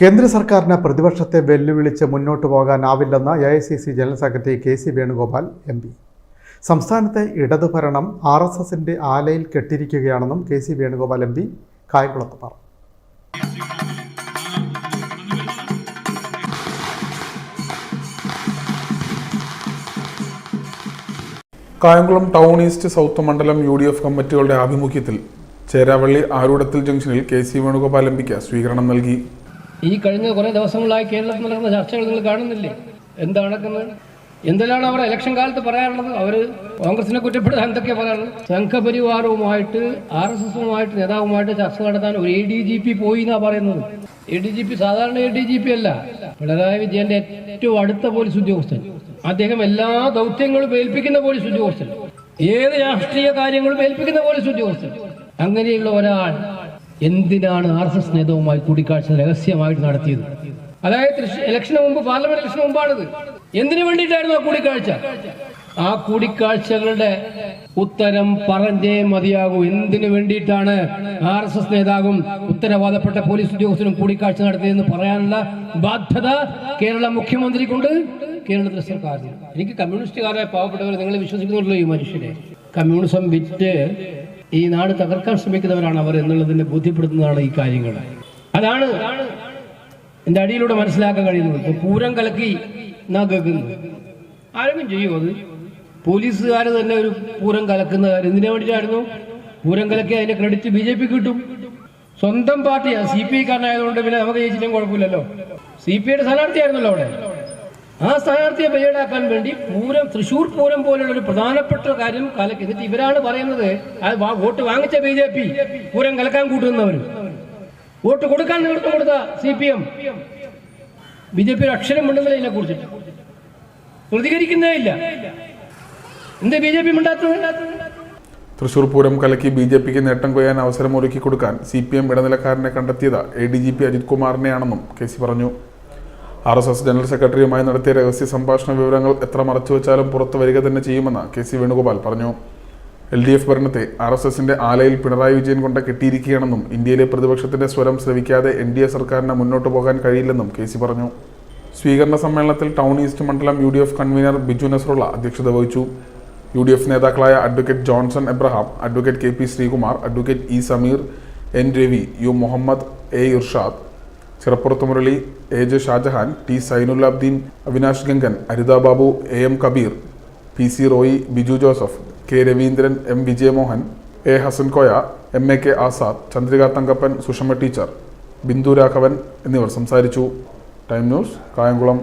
കേന്ദ്ര സർക്കാരിന് പ്രതിപക്ഷത്തെ വെല്ലുവിളിച്ച് മുന്നോട്ട് പോകാനാവില്ലെന്ന് A I C C general secretary K C Venugopal M P. സംസ്ഥാനത്തെ ഇടതുഭരണം ആർ എസ് എസിന്റെ ആലയിൽ കെട്ടിരിക്കുകയാണെന്നും K C Venugopal M P കായംകുളത്ത് പറഞ്ഞു. കായംകുളം ടൗൺ ഈസ്റ്റ് സൗത്ത് മണ്ഡലം യു ഡി എഫ് കമ്മിറ്റികളുടെ ആഭിമുഖ്യത്തിൽ ചേരാവള്ളി ആരൂടത്തിൽ ജംഗ്ഷനിൽ കെ സി വേണുഗോപാൽ എം പിക്ക് സ്വീകരണം നൽകി. ഈ കഴിഞ്ഞ കുറേ ദിവസങ്ങളായി കേരളത്തിൽ നടക്കുന്ന ചർച്ചകൾ നിങ്ങൾ കാണുന്നില്ലേ? എന്താ നടക്കുന്നത്? എന്തെല്ലാം അവർ ഇലക്ഷൻ കാലത്ത് പറയാനുള്ളത്? അവർ കോൺഗ്രസിനെ കുറ്റപ്പെടുത്താൻ എന്തൊക്കെ പറയാനുള്ളത്? സംഘപരിവാരവുമായിട്ട് ആർ എസ് എസുമായിട്ട് നേതാവുമായിട്ട് ചർച്ച നടത്താൻ ഒരു എ ഡി ജി പി പോയി എന്നാ പറയുന്നത്. എ ഡി ജി പി സാധാരണ എ ഡി ജി പി അല്ല. പിണറായി വിജയന്റെ ഏറ്റവും അടുത്ത പോലീസ് ഉദ്യോഗസ്ഥൻ. അദ്ദേഹം എല്ലാ ദൗത്യങ്ങളും ഏൽപ്പിക്കുന്ന പോലീസ് ഉദ്യോഗസ്ഥൻ. ഏത് രാഷ്ട്രീയ കാര്യങ്ങളും ഏൽപ്പിക്കുന്ന പോലീസ് ഉദ്യോഗസ്ഥൻ. അങ്ങനെയുള്ള ഒരാൾ എന്തിനാണ് ആർ എസ് എസ് നേതാവുമായി കൂടിക്കാഴ്ച രഹസ്യമായിട്ട് നടത്തിയത്? അതായത് ഇലക്ഷന് മുമ്പ് പാർലമെന്റ് ഇലക്ഷന് മുമ്പാണിത്. എന്തിനു വേണ്ടിയിട്ടായിരുന്നു ആ കൂടിക്കാഴ്ച? ആ കൂടിക്കാഴ്ചകളുടെ ഉത്തരം പറഞ്ഞേ മതിയാകൂ. എന്തിനു വേണ്ടിയിട്ടാണ് ആർ എസ് എസ് നേതാവും ഉത്തരവാദപ്പെട്ട പോലീസ് ഉദ്യോഗസ്ഥരും കൂടിക്കാഴ്ച നടത്തിയതെന്ന് പറയാനുള്ള ബാധ്യത കേരള മുഖ്യമന്ത്രിക്കുണ്ട്. കേരളത്തിലെ സർക്കാരിന്. എനിക്ക് കമ്മ്യൂണിസ്റ്റുകാരെ പാവപ്പെട്ടവരെ നിങ്ങൾ വിശ്വസിക്കുന്നുണ്ടല്ലോ ഈ മനുഷ്യരെ. കമ്മ്യൂണിസം വിറ്റ് ഈ നാട് തകർക്കാൻ ശ്രമിക്കുന്നവരാണ് അവർ എന്നുള്ളതിനെ ബോധ്യപ്പെടുത്തുന്നതാണ് ഈ കാര്യങ്ങൾ. അതാണ് എന്റെ അടിയിലൂടെ മനസ്സിലാക്കാൻ കഴിയുന്നത്. ഇപ്പൊ പൂരം കലക്കി എന്നാ കേൾക്കുന്നത് ആരെങ്കിലും ചെയ്യും അത്? പോലീസുകാർ തന്നെ ഒരു പൂരം കലക്കുന്ന എന്തിനു വേണ്ടിയിട്ടായിരുന്നു? പൂരം കലക്കി അതിന്റെ ക്രെഡിറ്റ് ബി ജെ പി കിട്ടും. സ്വന്തം പാർട്ടിയാണ് സി പി ഐക്കാരനായതുകൊണ്ട് പിന്നെ നമുക്ക് ജയിച്ചിട്ടും കുഴപ്പമില്ലല്ലോ. സി പി ഐയുടെ സ്ഥാനാർത്ഥിയായിരുന്നല്ലോ അവിടെ. ആ സ്ഥാനാർത്ഥിയെ ബലിയാടാക്കാൻ വേണ്ടി പൂരം തൃശൂർ പൂരം പോലുള്ള ഒരു പ്രധാനപ്പെട്ട കാര്യം കലക്കി എന്നിട്ട് ഇവരാണ് പറയുന്നത്. വോട്ട് വാങ്ങിച്ച ബി ജെ പി പൂരം കലക്കാൻ കൂട്ടുന്നവർ വോട്ട് കൊടുക്കാൻ നേതൃത്വം കൊടുത്ത C P M. B J P ഒരു അക്ഷരം മിണ്ടുന്നില്ല ഇതിനെ കുറിച്ചിട്ട്. പ്രതികരിക്കുന്നേ ഇല്ല. എന്താ ബി ജെ പി മിണ്ടാത്തത്? തൃശൂർ പൂരം കലക്കി ബി ജെ പിക്ക് നേട്ടം കൊയ്യാൻ അവസരം ഒരുക്കി കൊടുക്കാൻ സി പി എം ഇടനിലക്കാരനെ കണ്ടെത്തിയത് A D G P Ajith കുമാറിനെയാണെന്നും K C പറഞ്ഞു. ആർ എസ് എസ് ജനറൽ സെക്രട്ടറിയുമായി നടത്തിയ രഹസ്യ സംഭാഷണ വിവരങ്ങൾ എത്ര മറച്ചു മറച്ചുവെച്ചാലും പുറത്തു വരിക തന്നെ ചെയ്യുമെന്ന് കെ സി വേണുഗോപാൽ പറഞ്ഞു. എൽ ഡി എഫ് ഭരണത്തെ ആർ എസ് എസിന്റെ ആലയിൽ പിണറായി വിജയൻ കൊണ്ട് കെട്ടിയിരിക്കുകയാണെന്നും ഇന്ത്യയിലെ പ്രതിപക്ഷത്തിന്റെ സ്വരം ശ്രവിക്കാതെ എൻ ഡി എ സർക്കാരിന് മുന്നോട്ട് പോകാൻ കഴിയില്ലെന്നും കെ സി പറഞ്ഞു. സ്വീകരണ സമ്മേളനത്തിൽ ടൗൺ ഈസ്റ്റ് മണ്ഡലം U D F convener Biju Nasarulla അധ്യക്ഷത വഹിച്ചു. യു ഡി എഫ് നേതാക്കളായ advocate Johnson Abraham advocate K P Sreekumar advocate E Sameer N Ravi U Muhammad A Irshad Chirappurath Murali A J Shajahan T Sainulabdeen Avinash Gangan Aritha Babu A M Kabeer P C Roy Biju Joseph K Raveendran M Vijayamohan A Hassan Koya M A K Azad Chandrika Thankappan Sushama teacher Bindu Raghavan എന്നിവർ സംസാരിച്ചു. Time news Kayamkulam.